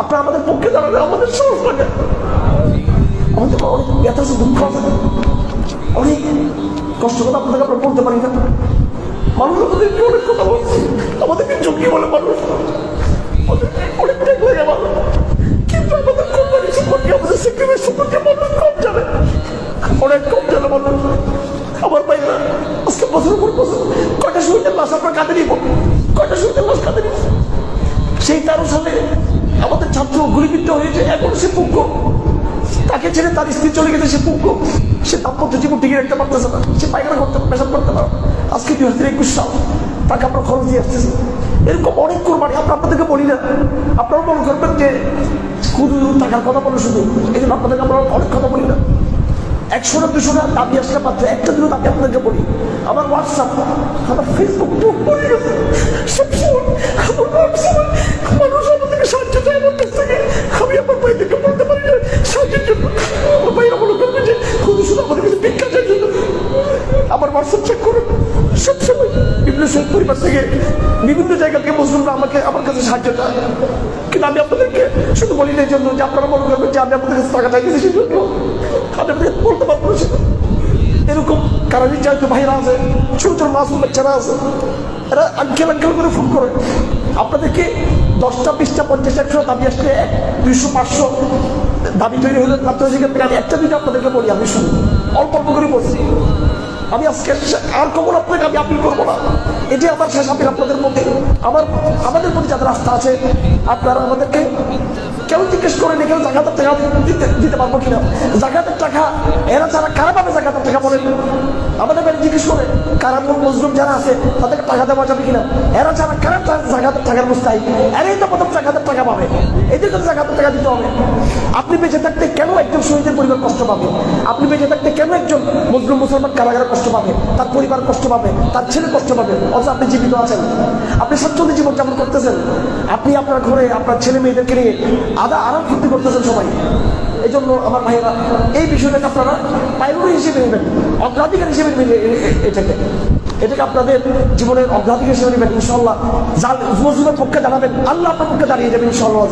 আপনারা আমাদের পক্ষে দাঁড়ালে আমাদের সাহস আমাদের অনেক ব্যথা আছে দুঃখ আছে। অনেক কষ্ট কথা আপনাদের আমরা বলতে পারি না। মানুষ আমাদেরকে অনেক কথা বলছে। আমাদেরকে ঝুঁকি বলে মানুষ। আমাদেরকে অনেক ত্যাগ লাগে কিন্তু আমাদের কোম্পানি সম্পর্কে, আমাদের সেক্রেটারি সম্পর্কে মানুষ কম জানে। অনেক কম জানে মানুষ। আমার ভাই না, আজকে বছর পর বছর কয়টা শহীদের লাশ আপনার কাঁদে নিব? কয়টা শহীদের লাশ সেই তেরো সালে আমাদের ছাত্র গুলিবিদ্ধ হয়েছে, এখন সে পুজ্ঞ তাকে ছেড়ে তার স্ত্রী চলে গেছে, সে পুজ্ঞ সে দাম্পত্য জীবন টিকে রাখতে পারতেছে না। সে পায়খানা করতে, পেশাব করতে পারে আজকে দুই হাজার একুশ সাল তাকে আমরা খরচ দিয়ে আসতেছি। এরকম অনেক কোরবানি আমরা আপনাদেরকে বলি না। আপনারা মনে করবেন যে, শুধু টাকার কথা বলে শুধু এই জন্য আপনাদেরকে আমরা অনেক কথা বলি না। একশো না দুশো না দাবি আসলে মাত্র একটা দিনও দাবি আপনাদেরকে বলি। আমার হোয়াটসঅ্যাপ আমার ফেসবুক বুক আমি আমার ভাইদেরকে বলতে পারি না সাহায্যের জন্য আমার মনে করবে যে শুধু শুধু আমাদের কাছে ভিক্ষা চাই জন্য আমার হোয়াটসঅ্যাপ চেক করুন। সবসময় বিভিন্ন শহীদ পরিবার থেকে বিভিন্ন জায়গা থেকে মুসলিমরা আমাকে, আমার কাছে সাহায্য চায়। কিন্তু আমি আপনাদেরকে শুধু বলি না এই জন্য যে আপনারা মনে করবেন যে আমি আপনাদের কাছে টাকা চাইতেছি সেই জন্য আমি বলতে পারব এরকম কারণে চাইতো ভাইরা আছে, ছোট ছোট মাসুম বাচ্চারা আছে। এরা আঙ্কেল আঙ্কেল করে ফোন করে। আপনাদেরকে দশটা, বিশটা পঞ্চাশ একশো দাবি আসলে এক, দুইশো, পাঁচশো দাবি তৈরি হলে আপনার সেখান থেকে আমি একটা দুইটা আপনাদেরকে বলি, আমি শুনি। অল্প অল্প করে বলছি। আমি আজকে আর কখন আপনাকে আমি আপিল করব না। এটি আমার শেষ আপিল আপনাদের মধ্যে। আমার, আমাদের প্রতি যাদের রাস্তা আছে, আপনারা আমাদেরকে কেউ জিজ্ঞেস করে নি, কেউ জাকাতের টাকা দিতে পারব কিনা? জাকাতের টাকা এরা তারা কারা পাবে জাকাতের টাকা বলেন? আমাদের বাড়ি জিজ্ঞেস করে, কারা কোন মজলুম যারা আছে, তাদেরকে টাকা দেওয়া যাবে কিনা? এরা যারা কারা জাকাতের টাকার মুস্তাই এরাই তো প্রথম জাকাতের টাকা পাবে। এদেরকে তো জাকাতের টাকা দিতে হবে। আপনি বেঁচে থাকতে কেন একজন শহীদের পরিবার কষ্ট পাবে? আপনি বেঁচে থাকতে কেন একজন মুসলিম মুসলমান কারাগারে কষ্ট পাবে? তার পরিবার কষ্ট পাবে? তার ছেলে কষ্ট পাবে? অথচ আপনি জীবিত আছেন। আপনি স্বাচ্ছন্দ্য জীবন যাপন করতেছেন। আপনি আপনার ঘরে আপনার ছেলে মেয়েদেরকে নিয়ে আদা আরাম ফুর্তি করতেছেন সবাই। এই জন্য আমার ভাইয়েরা এই বিষয়টাকে আপনারা প্রায়োরিটি হিসেবে নেবেন, অগ্রাধিকার হিসেবে নেবেন এটাকে। এটাকে আপনাদের জীবনের অগ্রাধিকার হিসেবে নেবেন ইনশাল্লাহ মজলুমের পক্ষে দাঁড়াবেন, আল্লাহ আপনার পক্ষে দাঁড়িয়ে যাবেন ইনশাল্লাহ